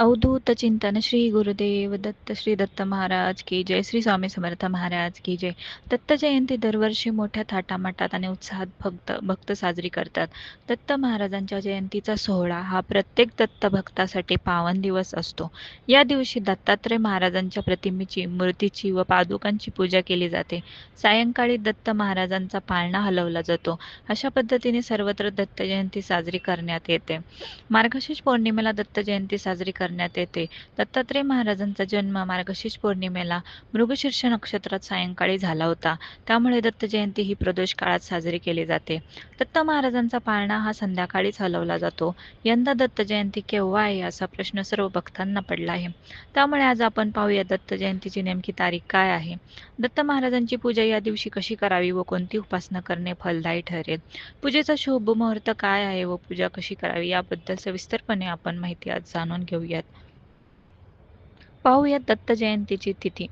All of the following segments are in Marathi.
अवधूत चिंतन श्री गुरुदेव दत्त श्री दत्त महाराज की जय श्री स्वामी समर्थ महाराज की जय. दत्त जयंती दरवर्षी मोठ्या थाटामाटात आणि उत्साहात भक्त भक्त साजरी करतात. दत्त महाराजांच्या जयंतीचा सोहळा हा प्रत्येक दत्त भक्तासाठी पावन दिवस असतो. या दिवशी दत्तात्रय महाराजांच्या प्रतिमेची मूर्तीची व पादुकांची पूजा केली जाते. सायंकाळी दत्त महाराजांचा पाळणा हलवला जातो. अशा पद्धतीने सर्वत्र दत्त जयंती साजरी करण्यात येते. मार्गशीर्ष पौर्णिमेला दत्त जयंती साजरी करण्यात येते. दत्तात्रय महाराजांचा जन्म मार्गशीर्ष पौर्णिमेला मृगशीर्ष नक्षत्रात सायंकाळी झाला होता. त्यामुळे दत्त जयंती ही प्रदोष काळात साजरी केली जाते. दत्त महाराजांचा पाळणा हा संध्याकाळीच हलवला जातो. यंदा दत्त जयंती केव्हा आहे असा प्रश्न सर्व भक्तांना पडला आहे. त्यामुळे आज आपण पाहूया दत्त जयंतीची नेमकी तारीख काय आहे. दत्त महाराजांची पूजा या दिवशी कशी करावी व कोणती उपासना करणे फलदायी ठरेल? पूजेचा शुभ मुहूर्त काय आहे व पूजा कशी करावी याबद्दल सविस्तरपणे आपण माहिती आज जाणून घेऊया. पाहूयात. दत्त जयंतीची तिथी.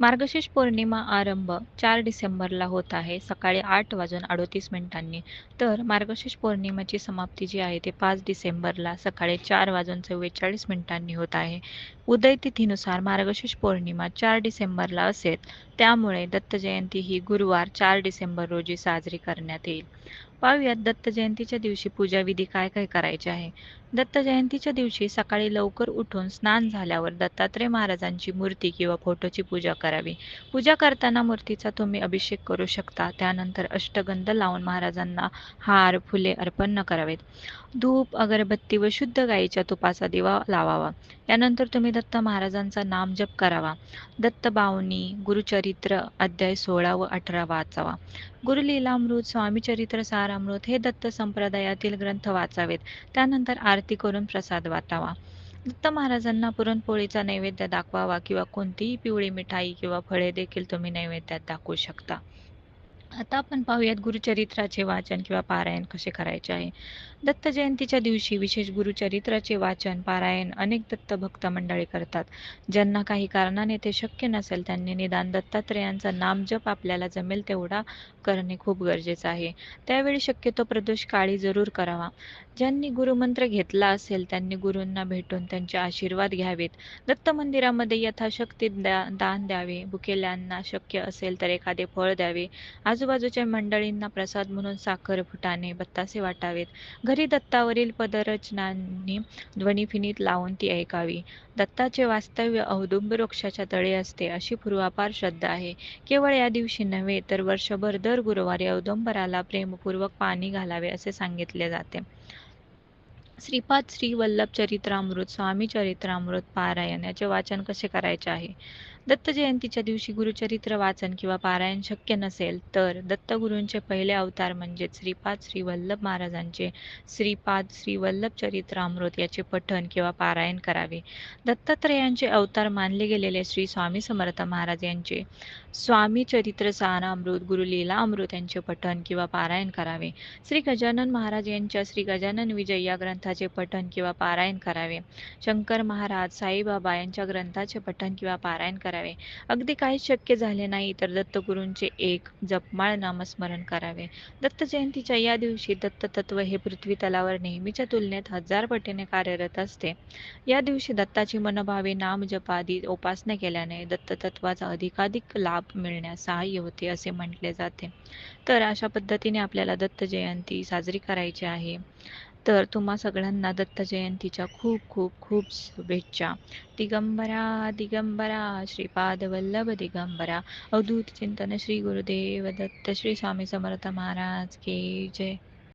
मार्गशीर्ष पौर्णिमा आरंभ चार डिसेंबरला होत आहे. सकाळी आठ वाजून अडोतीस मिनिटांनी. तर मार्गशीर्ष पौर्णिमेची समाप्ती जी आहे ते पाच डिसेंबरला सकाळी चार वाजून चव्वेचाळीस मिनिटांनी होत आहे. उदय तिथीनुसार मार्गशीर्ष पौर्णिमा चार डिसेंबरला असेल. त्यामुळे दत्त जयंती ही गुरुवार चार डिसेंबर रोजी साजरी करण्यात येईल. पाहूयात दत्त जयंतीच्या दिवशी पूजाविधी काय काय करायचे आहे. दत्त जयंतीच्या दिवशी सकाळी लवकर उठून स्नान झाल्यावर दत्तात्रय महाराजांची मूर्ती किंवा फोटोची पूजा करावी. पूजा करताना मूर्तीचा तुम्ही अभिषेक करू शकता. त्यानंतर अष्टगंध लावून महाराजांना हार फुले अर्पण न करावेत. धूप अगरबत्ती व शुद्ध गाईच्या तुपाचा दिवा लावावा. यानंतर तुम्ही दत्त महाराजांचा नाम जप करावा. दत्तबावनी गुरुचरित्र अध्याय सोळा व अठरा वाचावा. गुरुलीलामृत स्वामीचरित्र सारामृत हे दत्त संप्रदायातील ग्रंथ वाचावेत. त्यानंतर आरती करून प्रसाद वाटावा. दत्त महाराजांना पुरणपोळीचा नैवेद्य दाखवावा किंवा कोणतीही पिवळी मिठाई किंवा फळे देखील तुम्ही नैवेद्यात दाखवू शकता. आता आपण पाहूयात गुरुचरित्राचे वाचन किंवा पारायण कसे करायचे आहे. दत्त जयंतीच्या दिवशी विशेष गुरुचरित्राचे वाचन पारायण अनेक दत्त भक्त मंडळी करतात. ज्यांना काही कारणाने ते शक्य नसेल त्यांनी निदान दत्तात्रयांचा नामजप आपल्याला जमेल तेवढा करणे खूप गरजेचं आहे. त्यावेळी शक्यतो प्रदोष काळी जरूर करावा. ज्यांनी गुरुमंत्र घेतला असेल त्यांनी गुरूंना भेटून त्यांचे आशीर्वाद घ्यावेत. दत्त मंदिरामध्ये यथाशक्ती दान द्यावे. भुकेल्यांना शक्य असेल तर एखादे फळ द्यावे. आज आजूबाजूच्या मंडळींना प्रसाद म्हणून साखर फुटाणे बत्तासे वाटावेत. घरी दत्तावरील पदरचनांनी ध्वनिफिनीत लावून ती ऐकावी. दत्ताचे वास्तव्य औदुंब वृक्षाच्या तळे असते अशी पूर्वापार श्रद्धा आहे. केवळ या दिवशी नव्हे तर वर्षभर दर गुरुवारी औदुंबराला प्रेमपूर्वक पाणी घालावे असे सांगितले जाते. श्रीपाद श्री वल्लभ चरित्रामृत स्वामी चरित्रामृत पारायण याचे वाचन कसे करायचे आहे? दत्त जयंतीच्या दिवशी गुरुचरित्र वाचन किंवा पारायण शक्य नसेल तर दत्तगुरूंचे पहिले अवतार म्हणजे श्रीपाद श्री वल्लभ महाराजांचे श्रीपाद श्री वल्लभ चरित्रामृत याचे पठण किंवा पारायण करावे. दत्तात्रयांचे अवतार मानले गेलेले श्री स्वामी समर्थ महाराज यांचे स्वामी चरित्र सारामृत गुरु लीला अमृत यांचे पठण किंवा पारायण करावे. श्री गजानन महाराज यांच्या श्री गजानन विजय या ग्रंथाचे पठण किंवा पारायण करावे. शंकर महाराज साईबाबा यांच्या ग्रंथाचे पठण किंवा पारायण करावे. अगदी काही शक्य झाले नाही तर दत्तगुरूंचे एक जपमाळ नामस्मरण करावे. दत्त जयंतीच्या या दिवशी दत्त तत्व हे पृथ्वी तलावर नेहमीच्या तुलनेत हजार पटीने कार्यरत असते. या दिवशी दत्ताची मनभावे नाम जपादी उपासना केल्याने दत्त तत्वाचा अधिकाधिक लाभ मिळण्यास सहाय्य होते असे म्हटले जाते. तर अशा पद्धतीने आपल्याला दत्त जयंती साजरी करायची आहे. तर तुम्हा सगळ्यांना दत्त जयंतीच्या खूप खूप खूप शुभेच्छा. दिगंबरा दिगंबरा श्रीपाद वल्लभ दिगंबरा. अवधूत चिंतन श्री गुरुदेव दत्त श्री स्वामी समर्थ महाराज के जय.